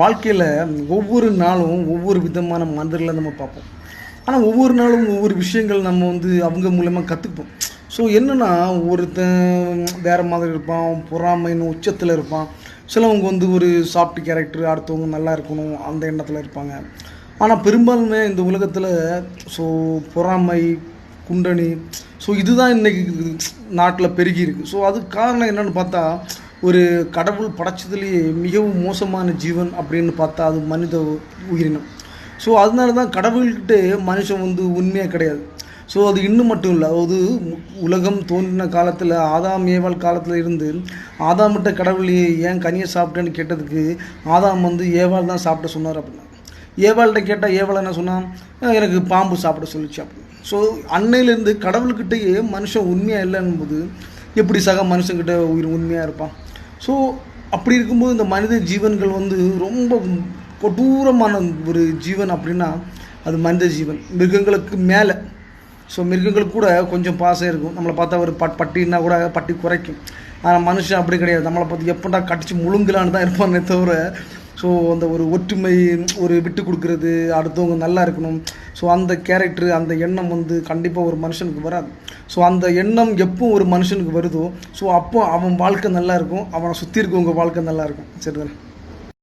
வாழ்க்கையில் ஒவ்வொரு நாளும் ஒவ்வொரு விதமான மனிதர்களை நம்ம பார்ப்போம். ஆனால் ஒவ்வொரு நாளும் ஒவ்வொரு விஷயங்கள் நம்ம வந்து அவங்க மூலயமா கற்றுப்போம் ஸோ என்னென்னா ஒருத்தன் வேறு மாதிரி இருப்பான் பொறாமைன்னு உச்சத்தில் இருப்பான். சிலவங்க வந்து ஒரு சாஃப்ட் கேரக்டர் அடுத்தவங்க நல்லா இருக்கணும் அந்த எண்ணத்தில் இருப்பாங்க. ஆனால் பெரும்பாலுமே இந்த உலகத்தில் ஸோ பொறாமை குண்டணி ஸோ இதுதான் இன்றைக்கி நாட்டில் பெருகி இருக்குது ஸோ அதுக்கு காரணம் என்னென்னு பார்த்தா ஒரு கடவுள் படைச்சதுலேயே மிகவும் மோசமான ஜீவன் அப்படின்னு பார்த்தா அது மனித உயிரினம். ஸோ அதனால தான் கடவுள்கிட்ட மனுஷன் வந்து உண்மையாக கிடையாது. ஸோ அது இன்னும் மட்டும் இல்லை அதாவது உலகம் தோன்றின காலத்தில் ஆதாம் ஏவாள் காலத்தில் இருந்து ஆதாமிட்ட கடவுள் ஏன் கனியை சாப்பிட்டேன்னு கேட்டதுக்கு ஆதாம் வந்து ஏவாள் தான் சாப்பிட சொன்னார் அப்படின்னா. ஏவாள்கிட்ட கேட்டால் ஏவாள் என்ன சொன்னான்? எனக்கு பாம்பு சாப்பிட சொல்லிச்சு அப்படின்னு. ஸோ அன்னையிலேருந்து கடவுள்கிட்டயே மனுஷன் உண்மையாக இல்லைன்னும்போது எப்படி சக மனுஷங்கிட்ட உயிர் உண்மையாக இருப்பான்? ஸோ அப்படி இருக்கும்போது இந்த மனித ஜீவன்கள் வந்து ரொம்ப கொடூரமான ஒரு ஜீவன் அப்படின்னா அது மனித ஜீவன். மிருகங்களுக்கு மேலே. ஸோ மிருகங்களுக்கு கூட கொஞ்சம் பாசம் இருக்கும். நம்மளை பார்த்தா ஒரு பட் பட்டின்னா கூட பட்டி குறைக்கும். ஆனால் மனுஷன் அப்படி கிடையாது. நம்மளை பார்த்து எப்படா கடிச்சு முழுங்கலான்னு தான் இருப்பானே தவிர ஸோ அந்த ஒரு ஒற்றுமை ஒரு விட்டு கொடுக்குறது அடுத்தவங்க நல்லா இருக்கணும். ஸோ அந்த கேரக்டர் அந்த எண்ணம் வந்து கண்டிப்பாக ஒரு மனுஷனுக்கு வராது. ஸோ அந்த எண்ணம் எப்போ ஒரு மனுஷனுக்கு வருதோ ஸோ அப்போ அவன் வாழ்க்கை நல்லா இருக்கும் அவனை சுற்றி இருக்கவங்க வாழ்க்கை நல்லா இருக்கும். சரிதானே?